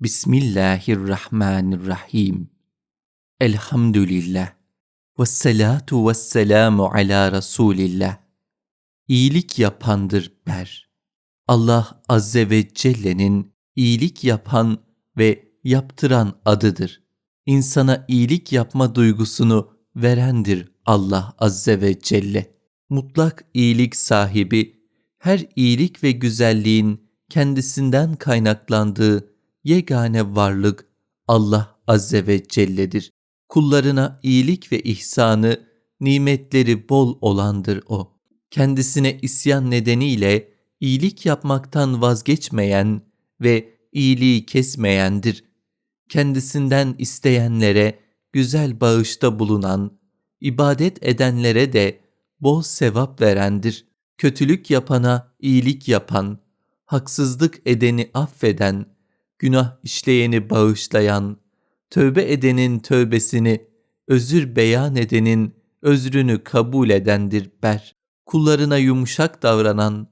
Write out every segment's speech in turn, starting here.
Bismillahirrahmanirrahim. Elhamdülillah. Ve salatu ve selamu ala Resulillah. İyilik yapandır ber. Allah Azze ve Celle'nin iyilik yapan ve yaptıran adıdır. İnsana iyilik yapma duygusunu verendir Allah Azze ve Celle. Mutlak iyilik sahibi, her iyilik ve güzelliğin kendisinden kaynaklandığı yegane varlık Allah Azze ve Celle'dir. Kullarına iyilik ve ihsanı, nimetleri bol olandır O. Kendisine isyan nedeniyle iyilik yapmaktan vazgeçmeyen ve iyiliği kesmeyendir. Kendisinden isteyenlere güzel bağışta bulunan, ibadet edenlere de bol sevap verendir. Kötülük yapana iyilik yapan, haksızlık edeni affeden, günah işleyeni bağışlayan, tövbe edenin tövbesini, özür beyan edenin özrünü kabul edendir ber. Kullarına yumuşak davranan,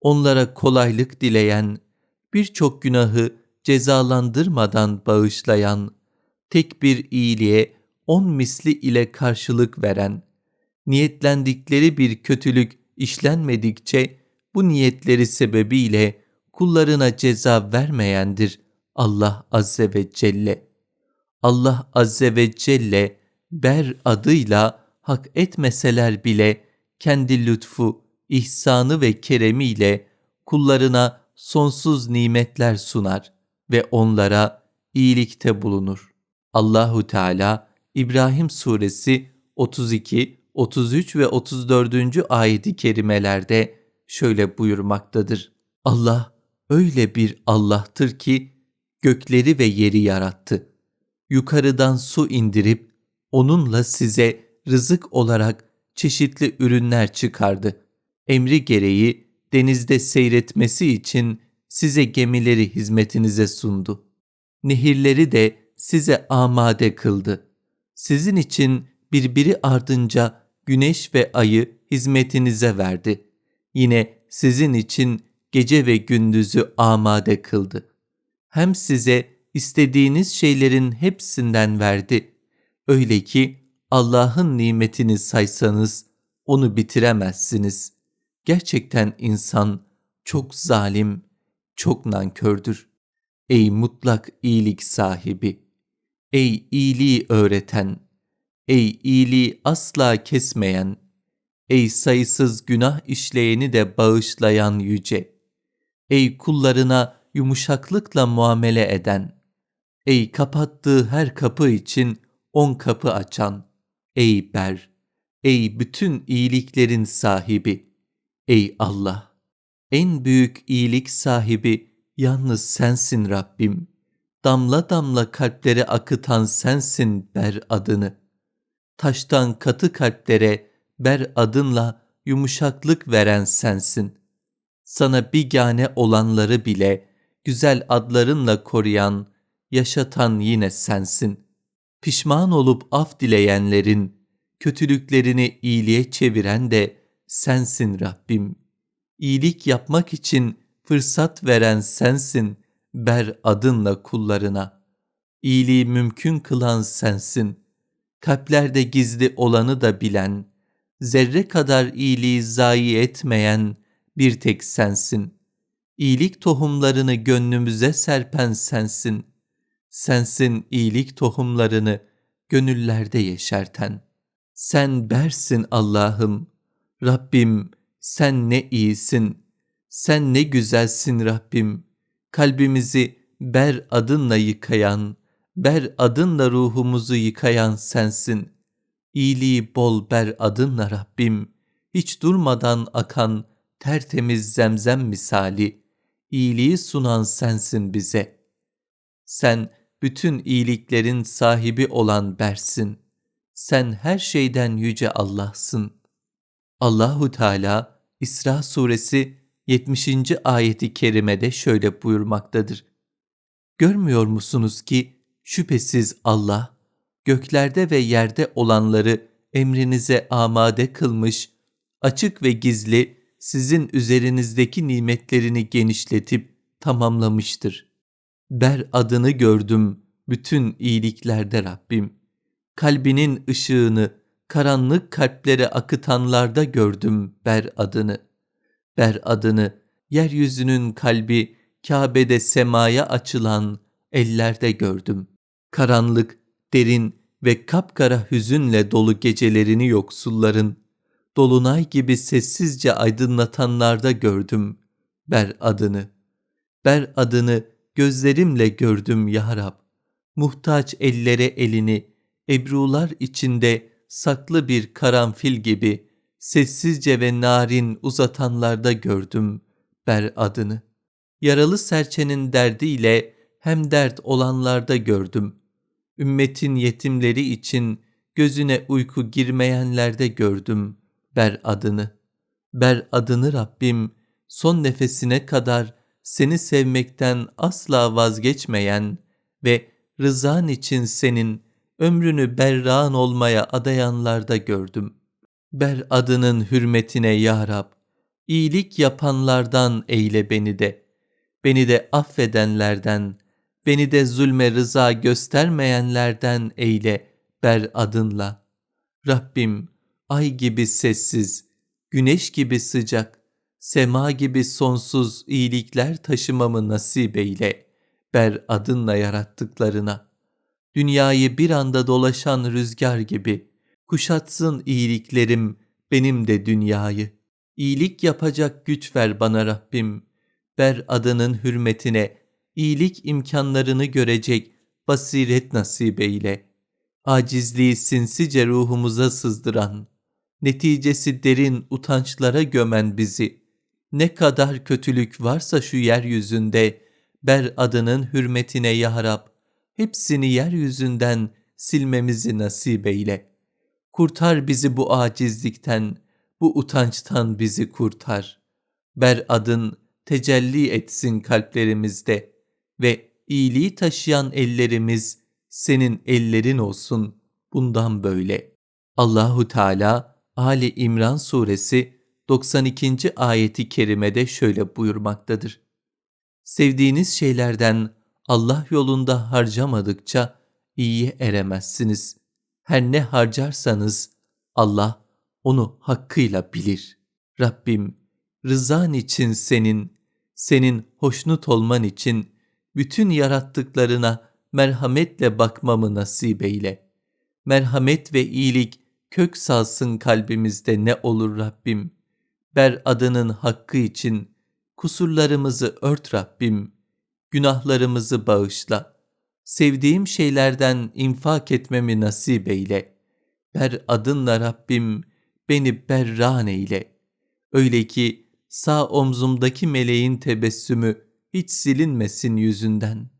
onlara kolaylık dileyen, birçok günahı cezalandırmadan bağışlayan, tek bir iyiliğe on misli ile karşılık veren, niyetlendikleri bir kötülük işlenmedikçe bu niyetleri sebebiyle kullarına ceza vermeyendir Allah Azze ve Celle. Allah Azze ve Celle ber adıyla hak etmeseler bile kendi lütfu, ihsanı ve keremiyle kullarına sonsuz nimetler sunar ve onlara iyilikte bulunur. Allahu Teala İbrahim suresi 32, 33 ve 34. ayeti kerimelerde şöyle buyurmaktadır. Allah öyle bir Allah'tır ki gökleri ve yeri yarattı. Yukarıdan su indirip onunla size rızık olarak çeşitli ürünler çıkardı. Emri gereği denizde seyretmesi için size gemileri hizmetinize sundu. Nehirleri de size amade kıldı. Sizin için birbiri ardınca güneş ve ayı hizmetinize verdi. Yine sizin için gece ve gündüzü amade kıldı hem size istediğiniz şeylerin hepsinden verdi. Öyle ki Allah'ın nimetini saysanız onu bitiremezsiniz. Gerçekten insan çok zalim, çok nankördür. Ey mutlak iyilik sahibi, ey iyiliği öğreten, ey iyiliği asla kesmeyen, ey sayısız günah işleyeni de bağışlayan yüce, ey kullarına yumuşaklıkla muamele eden, ey kapattığı her kapı için on kapı açan, ey ber, ey bütün iyiliklerin sahibi, ey Allah, en büyük iyilik sahibi yalnız sensin Rabbim. Damla damla kalplere akıtan sensin ber adını. Taştan katı kalplere ber adınla yumuşaklık veren sensin. Sana bigane olanları bile güzel adlarınla koruyan, yaşatan yine sensin. Pişman olup af dileyenlerin, kötülüklerini iyiliğe çeviren de sensin Rabbim. İyilik yapmak için fırsat veren sensin, ber adınla kullarına. İyiliği mümkün kılan sensin. Kalplerde gizli olanı da bilen, zerre kadar iyiliği zayi etmeyen bir tek sensin.'' İyilik tohumlarını gönlümüze serpen sensin. Sensin iyilik tohumlarını gönüllerde yeşerten. Sen bersin Allah'ım. Rabbim sen ne iyisin. Sen ne güzelsin Rabbim. Kalbimizi ber adınla yıkayan, ber adınla ruhumuzu yıkayan sensin. İyiliği bol ber adınla Rabbim. Hiç durmadan akan tertemiz zemzem misali iyiliği sunan sensin bize. Sen bütün iyiliklerin sahibi olan bersin. Sen her şeyden yüce Allah'sın. Allahu Teala İsra suresi 70. ayeti kerimede şöyle buyurmaktadır. Görmüyor musunuz ki şüphesiz Allah göklerde ve yerde olanları emrinize amade kılmış, açık ve gizli sizin üzerinizdeki nimetlerini genişletip tamamlamıştır. Ber adını gördüm bütün iyiliklerde Rabbim. Kalbinin ışığını karanlık kalplere akıtanlarda gördüm ber adını. Ber adını yeryüzünün kalbi Kabe'de semaya açılan ellerde gördüm. Karanlık, derin ve kapkara hüzünle dolu gecelerini yoksulların, dolunay gibi sessizce aydınlatanlarda gördüm ber adını. Ber adını gözlerimle gördüm ya Rab. Muhtaç ellere elini, ebrular içinde saklı bir karanfil gibi sessizce ve narin uzatanlarda gördüm ber adını. Yaralı serçenin derdiyle hem dert olanlarda gördüm. Ümmetin yetimleri için gözüne uyku girmeyenlerde gördüm ber adını. Ber adını Rabbim son nefesine kadar seni sevmekten asla vazgeçmeyen ve rızan için senin ömrünü berran olmaya adayanlarda gördüm. Ber adının hürmetine ya Rab, iyilik yapanlardan eyle beni de, beni de affedenlerden, beni de zulme rıza göstermeyenlerden eyle ber adınla. Rabbim, ay gibi sessiz, güneş gibi sıcak, sema gibi sonsuz iyilikler taşımamı nasip eyle, ber adınla yarattıklarına. Dünyayı bir anda dolaşan rüzgar gibi, kuşatsın iyiliklerim benim de dünyayı. İyilik yapacak güç ver bana Rabbim, ber adının hürmetine, iyilik imkanlarını görecek basiret nasip eyle. Acizliği sinsice ruhumuza sızdıran, neticesi derin utançlara gömen bizi, ne kadar kötülük varsa şu yeryüzünde, ber adının hürmetine ya Rab, hepsini yeryüzünden silmemizi nasip eyle. Kurtar bizi bu acizlikten, bu utançtan bizi kurtar. Ber adın tecelli etsin kalplerimizde ve iyiliği taşıyan ellerimiz senin ellerin olsun bundan böyle. Allahu Teala Ali İmran suresi 92. ayeti kerimede şöyle buyurmaktadır. Sevdiğiniz şeylerden Allah yolunda harcamadıkça iyiye eremezsiniz. Her ne harcarsanız Allah onu hakkıyla bilir. Rabbim rızan için senin, senin hoşnut olman için bütün yarattıklarına merhametle bakmamı nasip eyle. Merhamet ve iyilik kök salsın kalbimizde ne olur Rabbim. Ber adının hakkı için kusurlarımızı ört Rabbim. Günahlarımızı bağışla. Sevdiğim şeylerden infak etmemi nasip eyle. Ber adınla Rabbim beni berran eyle. Öyle ki sağ omzumdaki meleğin tebessümü hiç silinmesin yüzünden.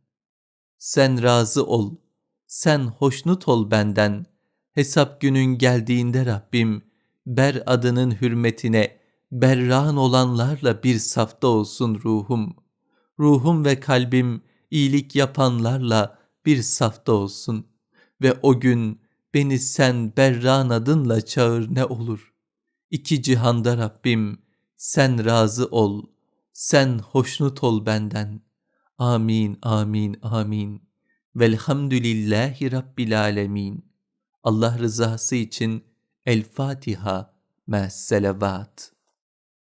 Sen razı ol, sen hoşnut ol benden. Hesap günün geldiğinde Rabbim, ber adının hürmetine berran olanlarla bir safta olsun ruhum. Ruhum ve kalbim iyilik yapanlarla bir safta olsun. Ve o gün beni sen berran adınla çağır ne olur. İki cihanda Rabbim sen razı ol, sen hoşnut ol benden. Amin, amin, amin. Velhamdülillahi Rabbil alemin. Allah rızası için El Fatiha, Mes Selavat.